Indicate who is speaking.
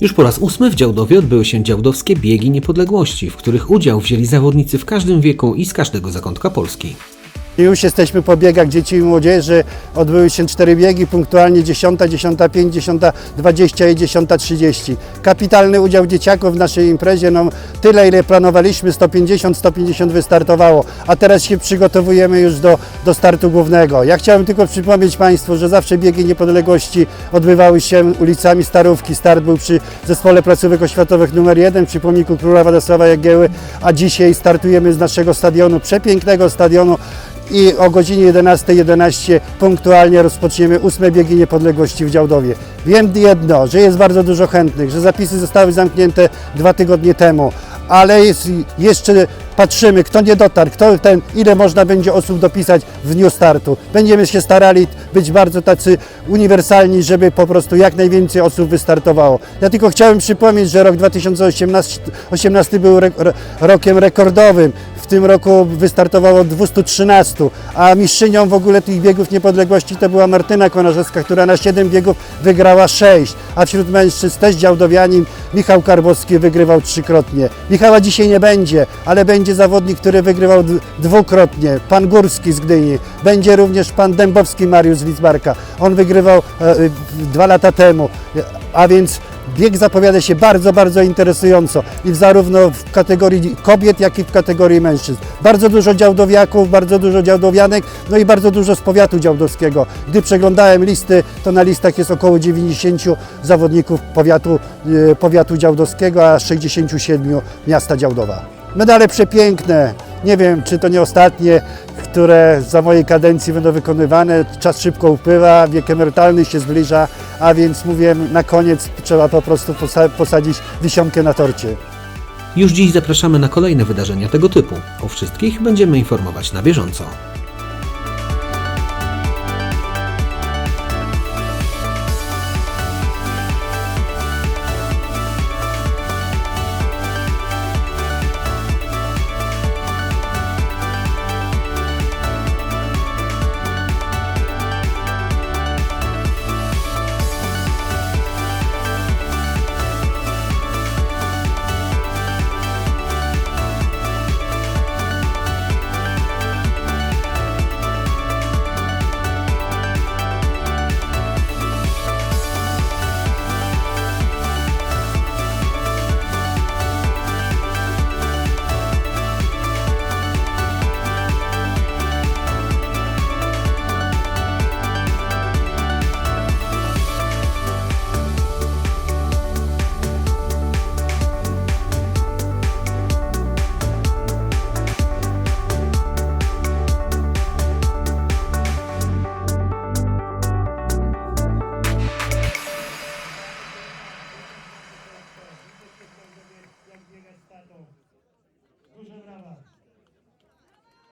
Speaker 1: Już po raz ósmy w Działdowie odbyły się działdowskie biegi niepodległości, w których udział wzięli zawodnicy w każdym wieku i z każdego zakątka Polski.
Speaker 2: I Już jesteśmy po biegach dzieci i młodzieży. Odbyły się cztery biegi, punktualnie 10, 10.05, 10.20 i 10.30. Kapitalny udział dzieciaków w naszej imprezie. No, tyle, ile planowaliśmy, 150, 150 wystartowało, a teraz się przygotowujemy już do, do startu głównego. Ja chciałem tylko przypomnieć Państwu, że zawsze biegi niepodległości odbywały się ulicami Starówki. Start był przy Zespole Placówek Oświatowych numer 1 przy pomniku Króla Władysława Jagieły, a dzisiaj startujemy z naszego stadionu, przepięknego stadionu, i o godzinie 11.11 punktualnie rozpoczniemy ósme biegi niepodległości w Działdowie. Wiem jedno, że jest bardzo dużo chętnych, że zapisy zostały zamknięte dwa tygodnie temu, ale jest, jeszcze patrzymy, kto nie dotarł, kto ten, ile można będzie osób dopisać w dniu startu. Będziemy się starali być bardzo tacy uniwersalni, żeby po prostu jak najwięcej osób wystartowało. Ja tylko chciałem przypomnieć, że rok 2018 18 był re, ro- rokiem rekordowym. Tym roku wystartowało 213, a mistrzynią w ogóle tych biegów niepodległości to była Martyna Konarzewska, która na 7 biegów wygrała 6, a wśród mężczyzn też działdowianin Michał Karbowski wygrywał trzykrotnie. Michała dzisiaj nie będzie, ale będzie zawodnik, który wygrywał dwukrotnie, pan Górski z Gdyni, będzie również pan Dębowski Mariusz z. On wygrywał e, e, dwa lata temu, a więc Bieg zapowiada się bardzo, bardzo interesująco i zarówno w kategorii kobiet, jak i w kategorii mężczyzn. Bardzo dużo działdowiaków, bardzo dużo działdowianek, no i bardzo dużo z powiatu działdowskiego. Gdy przeglądałem listy, to na listach jest około 90 zawodników powiatu, e, powiatu działdowskiego, a 67 miasta Działdowa. Medale przepiękne, nie wiem czy to nie ostatnie, które za mojej kadencji będą wykonywane. Czas szybko upływa, wiek emerytalny się zbliża, a więc mówię, na koniec trzeba po prostu posa- posadzić wisionkę na torcie.
Speaker 1: Już dziś zapraszamy na kolejne wydarzenia tego typu. O wszystkich będziemy informować na bieżąco.